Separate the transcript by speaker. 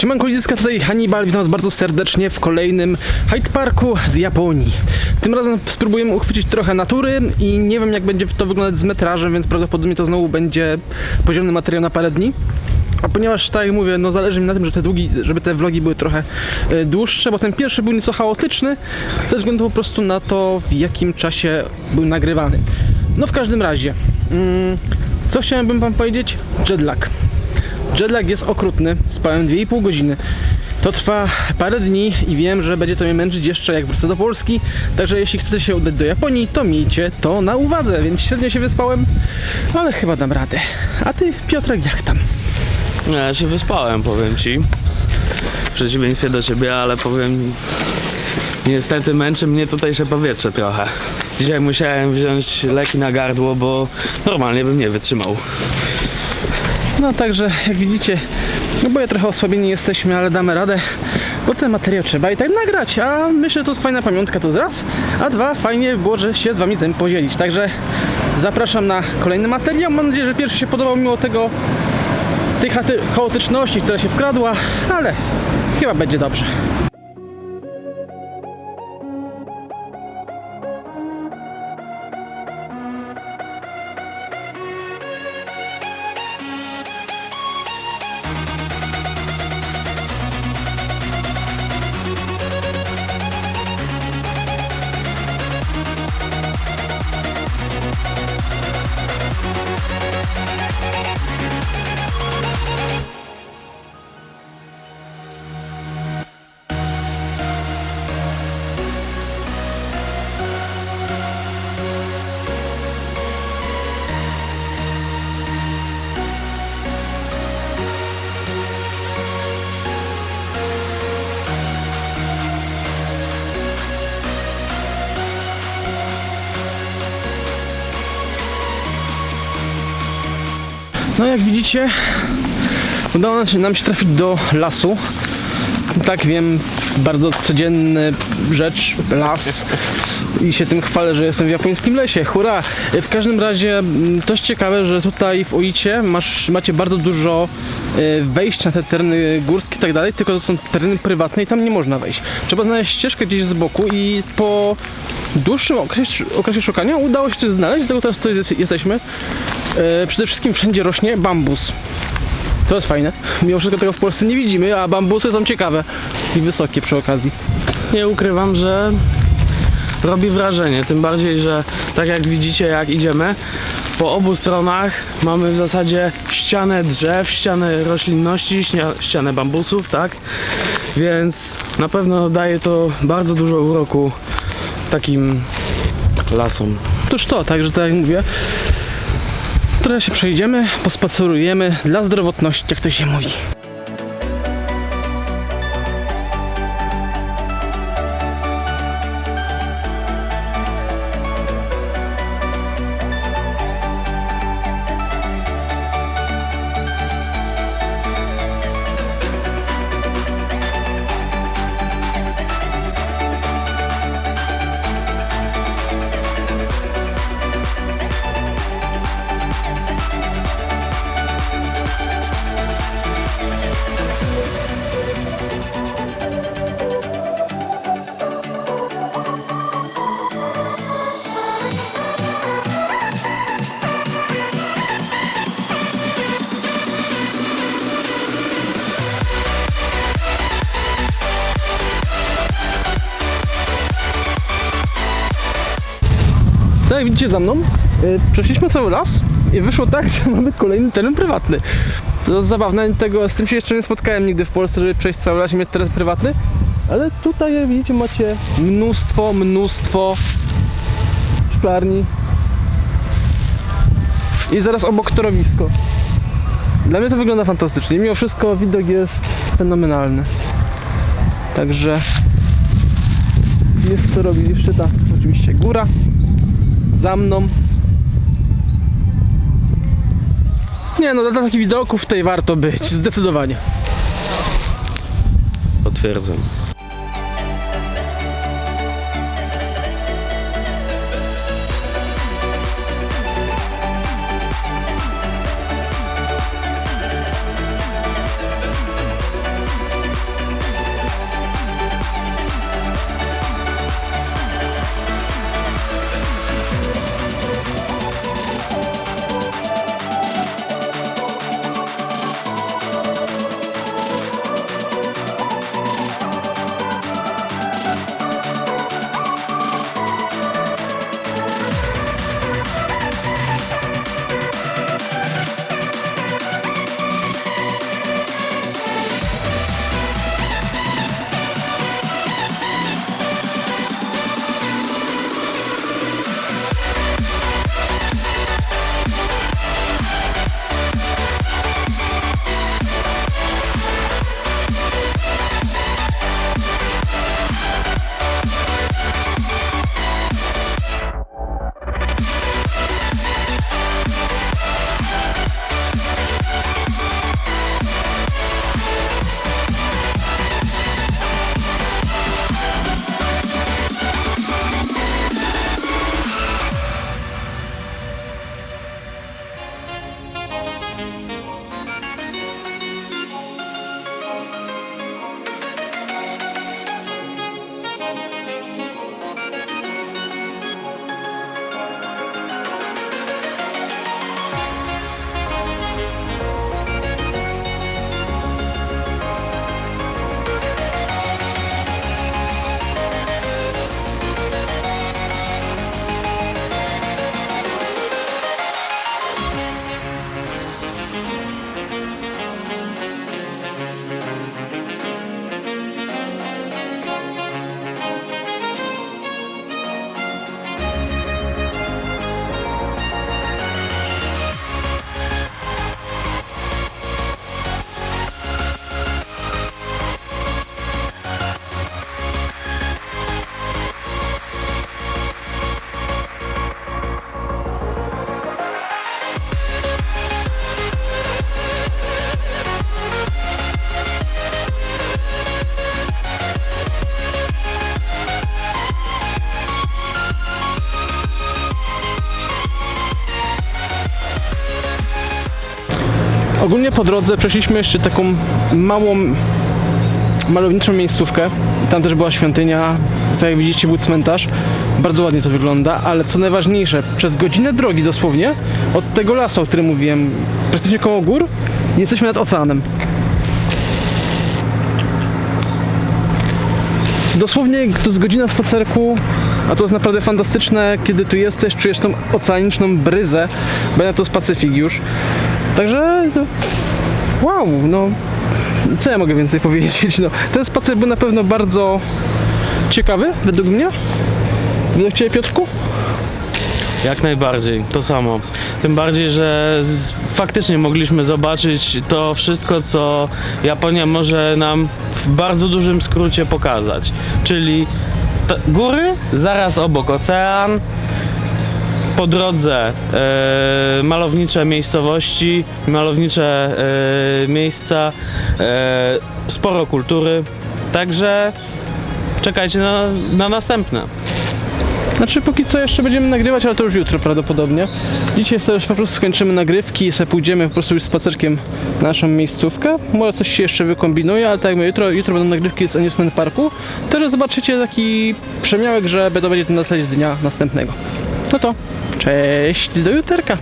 Speaker 1: Siemanko Lidyska, tutaj Hannibal, witam was bardzo serdecznie w kolejnym Hyde Parku z Japonii. Tym razem spróbujemy uchwycić trochę natury i nie wiem jak będzie to wyglądać z metrażem, więc prawdopodobnie to znowu będzie poziomny materiał na parę dni. A ponieważ, tak jak mówię, no zależy mi na tym, że te długi, żeby te vlogi były trochę e, dłuższe, bo ten pierwszy był nieco chaotyczny, ze względu po prostu na to, w jakim czasie był nagrywany. No w każdym razie, mm, co chciałem wam powiedzieć? Jetlag. Jetlag jest okrutny, spałem 2,5 godziny. To trwa parę dni i wiem, że będzie to mnie męczyć jeszcze jak wrócę do Polski. Także jeśli chcecie się udać do Japonii, to miejcie to na uwadze, więc średnio się wyspałem, ale chyba dam radę. A ty, Piotrek, jak tam?
Speaker 2: Ja się wyspałem, powiem ci. W przeciwieństwie do ciebie, ale powiem. Niestety męczy mnie tutejsze powietrze trochę. Dzisiaj musiałem wziąć leki na gardło, bo normalnie bym nie wytrzymał.
Speaker 1: No także, jak widzicie, no bo ja trochę osłabieni jesteśmy, ale damy radę, bo ten materiał trzeba i tak nagrać, a myślę, że to jest fajna pamiątka, to jest raz, a dwa, fajnie by było, że się z wami tym podzielić, także zapraszam na kolejny materiał, mam nadzieję, że pierwszy się podobał mimo tego, tej chaotyczności, która się wkradła, ale chyba będzie dobrze. No jak widzicie, udało nam się, nam się trafić do lasu. Tak wiem, bardzo codzienny rzecz, las. I się tym chwalę, że jestem w japońskim lesie. Hurra! W każdym razie mm, dość ciekawe, że tutaj w Oicie masz, macie bardzo dużo e, wejść na te tereny górskie i tak dalej, tylko to są tereny prywatne i tam nie można wejść. Trzeba znaleźć ścieżkę gdzieś z boku i po dłuższym okresie, okresie szukania udało się coś znaleźć, dlatego teraz tutaj jest- jesteśmy. E, przede wszystkim wszędzie rośnie bambus. To jest fajne. Mimo wszystko tego w Polsce nie widzimy, a bambusy są ciekawe i wysokie przy okazji.
Speaker 2: Nie ukrywam, że robi wrażenie. Tym bardziej, że tak jak widzicie, jak idziemy, po obu stronach mamy w zasadzie ścianę drzew, ścianę roślinności, ścianę bambusów, tak? Więc na pewno daje to bardzo dużo uroku takim lasom.
Speaker 1: Otóż to, także tak jak mówię, trochę się przejdziemy, pospacerujemy dla zdrowotności, jak to się mówi. Tak jak widzicie za mną, y, przeszliśmy cały las i wyszło tak, że mamy kolejny teren prywatny. To jest zabawne, tego, z tym się jeszcze nie spotkałem nigdy w Polsce, żeby przejść cały las i mieć teren prywatny. Ale tutaj, jak widzicie, macie mnóstwo, mnóstwo szklarni. I zaraz obok torowisko. Dla mnie to wygląda fantastycznie. Mimo wszystko widok jest fenomenalny. Także jest co robić. Jeszcze ta oczywiście góra mną. Nie no, dla takich widoków tutaj warto być, zdecydowanie.
Speaker 2: Potwierdzam.
Speaker 1: Ogólnie po drodze przeszliśmy jeszcze taką małą malowniczą miejscówkę. Tam też była świątynia, tak jak widzicie był cmentarz. Bardzo ładnie to wygląda, ale co najważniejsze, przez godzinę drogi dosłownie od tego lasu, o którym mówiłem, praktycznie koło gór, jesteśmy nad oceanem. Dosłownie to jest godzina spacerku, a to jest naprawdę fantastyczne, kiedy tu jesteś, czujesz tą oceaniczną bryzę, bo na to jest Pacyfik już. Także wow, no co ja mogę więcej powiedzieć? No, ten spacer był na pewno bardzo ciekawy, według mnie. Według Ciebie, Piotrku?
Speaker 2: Jak najbardziej, to samo. Tym bardziej, że z, faktycznie mogliśmy zobaczyć to wszystko, co Japonia może nam w bardzo dużym skrócie pokazać. Czyli góry, zaraz obok ocean, po drodze e, malownicze miejscowości, malownicze e, miejsca, e, sporo kultury. Także czekajcie na, na następne.
Speaker 1: Znaczy póki co jeszcze będziemy nagrywać, ale to już jutro prawdopodobnie. Dzisiaj to już po prostu skończymy nagrywki i sobie pójdziemy po prostu już spacerkiem na naszą miejscówkę. Może coś się jeszcze wykombinuje, ale tak jak mówię, jutro, jutro będą nagrywki z Amusement Parku. Też zobaczycie taki przemiałek, że będą będzie na dnia następnego. No to cześć, do juterka.